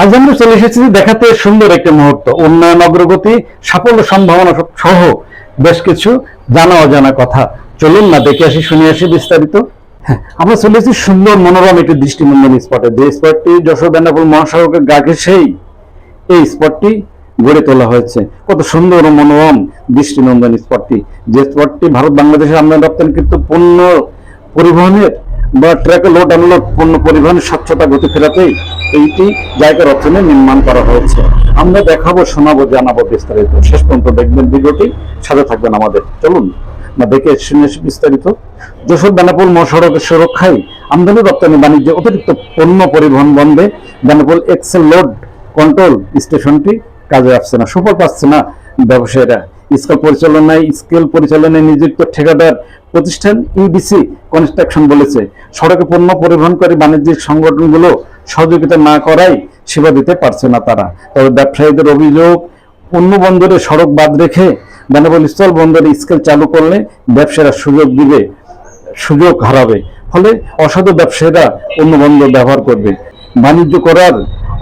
আজ আমরা চলে এসেছি দেখাতে সুন্দর একটি মুহূর্ত, উন্নয়ন, অগ্রগতি, সাফল্য, সম্ভাবনা সহ বেশ কিছু জানা অজানা কথা। চলুন না, দেখে আসি, শুনে আসি বিস্তারিত। হ্যাঁ আমরা চলে এসেছি সুন্দর, মনোরম একটি দৃষ্টিনন্দন স্পটে যে স্পটটি যশোর বেনাপুর মহাসড়কের গা ঘেঁষেই এই স্পটটি গড়ে তোলা হয়েছে। কত সুন্দর ও মনোরম দৃষ্টিনন্দন স্পটটি যে স্পটটি ভারত বাংলাদেশের আমদানি রপ্তানিকৃত পণ্য পরিবহনের বা ট্রাকে লোড আনলোড পণ্য পরিবহনের স্বচ্ছতা, গতি ফেরাতেই এইটি জায়গার অর্থনে নির্মাণ করা হয়েছে। আমরা দেখাবো, শোনাবো, জানাব বিস্তারিত। শেষ পর্যন্ত দেখবেন ভিডিওটি। সাথে থাকবেন আমাদের। চলুন না, দেখে শুনে বিস্তারিত। যশোর বেনাপোল মহাসড়কের সুরক্ষায় আমদানি, রপ্তানি, বাণিজ্যে অতিরিক্ত পণ্য পরিবহন বন্ধে বেনাপোল এক্সেল লোড কন্ট্রোল স্টেশনটি কাজে আসছে না, সুফল পাচ্ছে না ব্যবসায়ীরা। স্কেল পরিচালনায় স্কেল পরিচালনায় নিযুক্ত ঠিকাদার প্রতিষ্ঠান ইউডিসি কনস্ট্রাকশন বলেছে, সড়কে পণ্য পরিবহনকারী বাণিজ্যিক সংগঠনগুলো সহযোগিতা না করাই সেবা দিতে পারছে না তারা। তবে ব্যবসায়ীদের অভিযোগ অন্য বন্দরে সড়ক বাদ রেখে বেনাবল স্থল বন্দরে স্কেল চালু করলে ব্যবসায়ীরা সুযোগ দিবে, সুযোগ হারাবে। ফলে অসাধু ব্যবসায়ীরা অন্য বন্দর ব্যবহার করবে। বাণিজ্য করার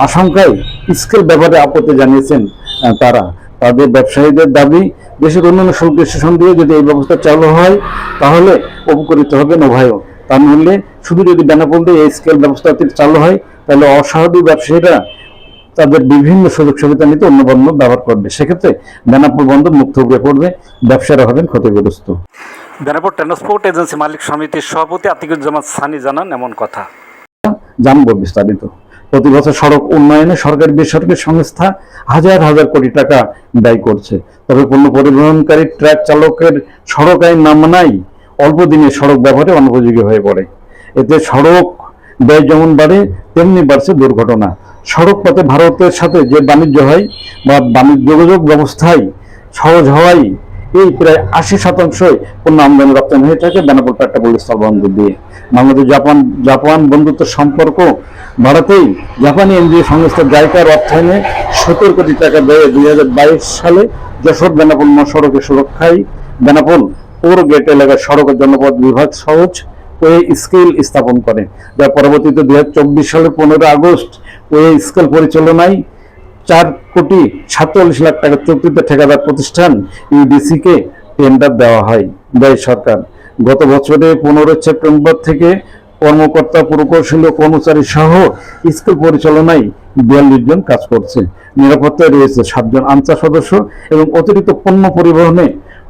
আশঙ্কায় স্কেল ব্যবহারে আপত্তি জানিয়েছেন তারা। তাদের ব্যবসায়ীদের দাবি দেশের অন্যান্য স্টেশন দিয়ে যদি এই ব্যবস্থা চালু হয় তাহলে উপকৃত হবে উভয়ও তা নইলে শুধু যদি বেনাপোল দিয়ে এই স্কেল ব্যবস্থাটি চালু হয় তাহলে অসাধু ব্যবসায়ীরা তাদের বিভিন্ন সুযোগ সুবিধা নিতে অন্য বন্দর ব্যবহার করবে। সেক্ষেত্রে বেনাপোল বন্দর মুক্ত হয়ে পড়বে। ব্যবসায়ীরা হবেন ক্ষতিগ্রস্ত। বেনাপুর ট্রান্সপোর্ট এজেন্সি মালিক সমিতির সভাপতি আতিকুজ্জামান সানি জানান এমন কথা। জানব বিস্তারিত। প্রতি বছর সড়ক উন্নয়নে সরকারি বেসরকারি সংস্থা হাজার হাজার কোটি টাকা ব্যয় করছে। তবে পণ্য পরিবহনকারী, ট্রাক চালকের সড়ক আইন না মানাই অল্প দিনে সড়ক ব্যবহারে অনুপযোগী হয়ে পড়ে। এতে সড়ক ব্যয় যেমন বাড়ে, তেমনি বাড়ছে দুর্ঘটনা। সড়ক পথে ভারতের সাথে যে বাণিজ্য হয় বা বাণিজ্য যোগাযোগ ব্যবস্থায় সহজ হওয়াই এই প্রায় আশি শতাংশই পণ্য আমদানি রপ্তানি হয়ে থাকে। বেনাপোল পেট্রাপোল স্থল বন্দর দিয়ে। বাংলাদেশ, জাপান জাপান বন্ধুত্ব সম্পর্ক ভারতেই জাপানি এনজিও সংস্থা জাইকার অর্থায়নে সত্তর কোটি টাকা ব্যয়ে দুই সালে যশোর, বেনাপোল মহাসড়কের সুরক্ষায় বেনাপোল পৌর গেট এলাকার সড়ক জনপথ বিভাগ সহজ ওয়ে স্কেল স্থাপন করে। যা পরবর্তীতে দুই হাজার চব্বিশ সালে পনেরো আগস্ট ওয়ে স্কেল পরিচালনায় চার কোটি সাতচল্লিশ লাখ টাকা চুক্তিতে ঠিকাদার প্রতিষ্ঠান ইউডিসি কে টেন্ডার দেওয়া হয় দেয় সরকার। গত বছরে পনেরোই সেপ্টেম্বর থেকে কর্মকর্তা, প্রকৌশলী কর্মচারী সহ স্কুল পরিচালনায় বিয়াল্লিশ জন কাজ করছে। নিরাপত্তায় রয়েছে সাতজন আনসার সদস্য এবং অতিরিক্ত পণ্য পরিবহনে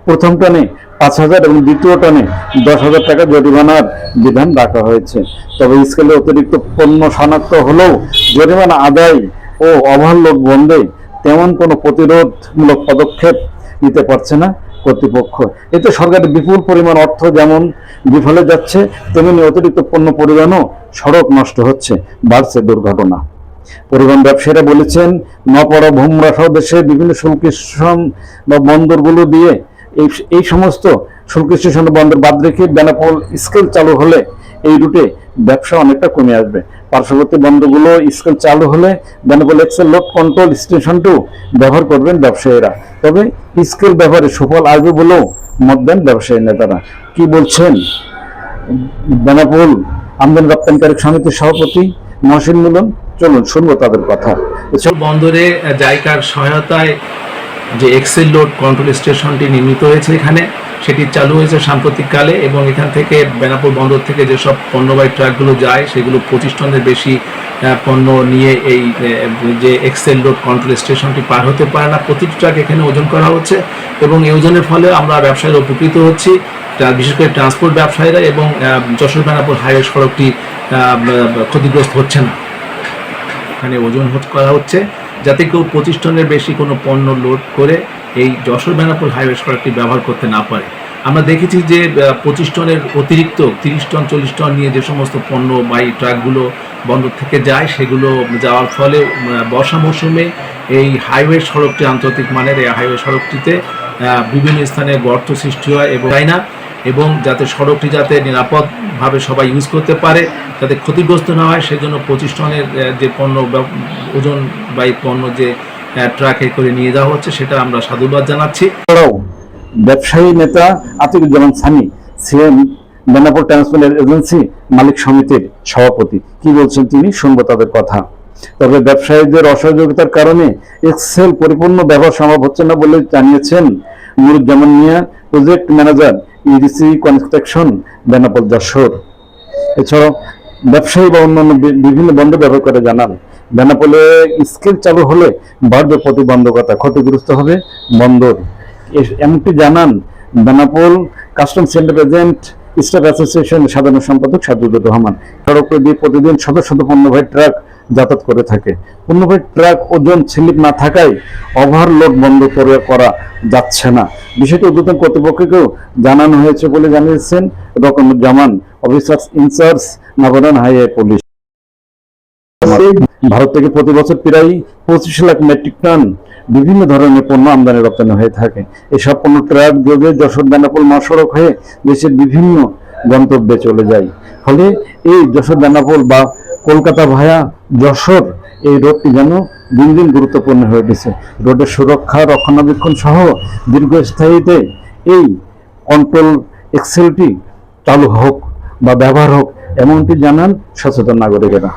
প্রথম টানে পাঁচ হাজার এবং দ্বিতীয় টানে দশ হাজার টাকা জরিমানার বিধান রাখা হয়েছে। তবে স্কেলে অতিরিক্ত পণ্য শনাক্ত হলেও জরিমানা আদায় ও ওভারলোড বন্ধে তেমন কোনো প্রতিরোধমূলক পদক্ষেপ নিতে পারছে না কর্তৃপক্ষ। এতে সরকারের বিপুল পরিমাণ অর্থ যেমন বিফলে যাচ্ছে, তেমনি অতিরিক্ত পণ্য পরিবহনও সড়ক নষ্ট হচ্ছে, বাড়ছে দুর্ঘটনা। পরিবহন ব্যবসায়ীরা বলেছেন, নপড়া, ভুমরা সহ বিভিন্ন শুল্ক স্টেশন বা বন্দরগুলো দিয়ে এই এই সমস্ত শুল্ক স্টেশন বন্দর বাদ রেখে বেনাপোল স্কেল চালু হলে এই রুটে ব্যবসা অনেকটা কমে আসবে। পার্শ্ববর্তী বন্দরগুলো স্কেল চালু হলে বেনাপোল এক্সেল লোড কন্ট্রোল স্টেশনটিও ব্যবহার করবেন ব্যবসায়ীরা। তবে স্কেল ব্যবহারে সুফল আসবে বলেও মত দেন ব্যবসায়ী নেতারা। কি বলছেন? বেনাপোল আমদানি রপ্তানিকারক সমিতির সভাপতি মহসিন মিলন, চলুন শুনব তাদের কথা। বন্দরে জাইকার সহায়তায় যে এক্সেল লোড কন্ট্রোল স্টেশনটি নির্মিত হয়েছে এখানে সেটি চালু হয়েছে সাম্প্রতিককালে এবং এখান থেকে বেনাপুর বন্দর থেকে যেসব পণ্যবাহী ট্রাকগুলো যায়, সেগুলো পঁচিশ টনের বেশি পণ্য নিয়ে এই যে এক্সেল লোড কন্ট্রোল স্টেশনটি পার হতে পারে না। প্রতিটি ট্রাক এখানে ওজন করা হচ্ছে এবং এই ওজনের ফলে আমরা ব্যবসায়ীরা উপকৃত হচ্ছি। বিশেষ করে ট্রান্সপোর্ট ব্যবসায়ীরা এবং যশোর বেনাপুর হাইওয়ে সড়কটি ক্ষতিগ্রস্ত হচ্ছে না। এখানে ওজন করা হচ্ছে। যাতে কেউ পঁচিশ টনের বেশি কোনো পণ্য লোড করে এই যশোর বেনাপুর হাইওয়ে সড়কটি ব্যবহার করতে না পারে। আমরা দেখেছি যে পঁচিশ টনের অতিরিক্ত, তিরিশ টন, চল্লিশ টন নিয়ে যে সমস্ত পণ্য বা এই ট্রাকগুলো বন্দর থেকে যায়, সেগুলো যাওয়ার ফলে বর্ষা মৌসুমে এই হাইওয়ে সড়কটি আন্তর্জাতিক মানের, এই হাইওয়ে সড়কটিতে বিভিন্ন স্থানে গর্ত সৃষ্টি হয় এবং তাই না এবং যাতে সড়কটি যাতে নিরাপদভাবে সবাই ইউজ করতে পারে, যাতে ক্ষতিগ্রস্ত না হয়, সেজন্য পঁচিশ টনের যে পণ্য ওজন বা এই পণ্য যে ট্রাকে করে নিয়ে যাওয়া হচ্ছে, সেটা আমরা সাধুবাদ জানাচ্ছি। ব্যবসায়ী নেতা Atikuzzaman Sani, CM Benapole transport agency মালিক সমিতির সভাপতি। কি বলছেন তিনি? শুনব তাদের কথা। তবে ব্যবসায়ীদের অসহযোগিতার কারণে এক্সেল পরিপূর্ণ ব্যবহার সম্ভব হচ্ছে না বলে জানিয়েছেন Nuruzzaman Mia, project manager EDC construction, Benapole Jessore. এছাড়াও ব্যবসায়ী বা অন্যান্য বিভিন্ন বন্ধ ব্যবহার করে জানান, বেনাপোলে স্কেল চালু হলে বাড়বে প্রতিবন্ধকতা, ক্ষতিগ্রস্ত হবে বন্দর। এমনটি জানান, Benapole custom centre agent staff association সাধারণ সম্পাদক সাজুদুর রহমান সড়ক দিয়ে প্রতিদিন শত শত পণ্যবাহী ট্রাক যাতায়াত করে থাকে। পণ্যবাহী ট্রাক ওজন স্লিপ না থাকায় ওভারলোড বন্ধ করে করা যাচ্ছে না। বিষয়টি উদ্বোধন কর্তৃপক্ষকেও জানানো হয়েছে বলে জানিয়েছেন রকমুজ্জামান অফিসার ইনচার্জ নগরান হাইওয়ে পুলিশ। ভারত থেকে প্রতি বছর প্রায় পঁচিশ লাখ মেট্রিক টন বিভিন্ন ধরনের পণ্য আমদানি রপ্তানি হয়ে থাকে। এসব পণ্য ট্রাক যোগে যশোর বেনাপোল মহাসড়ক হয়ে দেশের বিভিন্ন গন্তব্যে চলে যায়। ফলে এই যশোর বেনাপোল বা কলকাতা ভায়া যশোর এই রোডটি যেন দিন দিন গুরুত্বপূর্ণ হয়ে উঠেছে। রোডের সুরক্ষা, রক্ষণাবেক্ষণ সহ দীর্ঘস্থায়ীতে এই কন্ট্রোল এক্সেলটি চালু হোক বা ব্যবহার হোক, এমনটি জানান সচেতন নাগরিকেরা।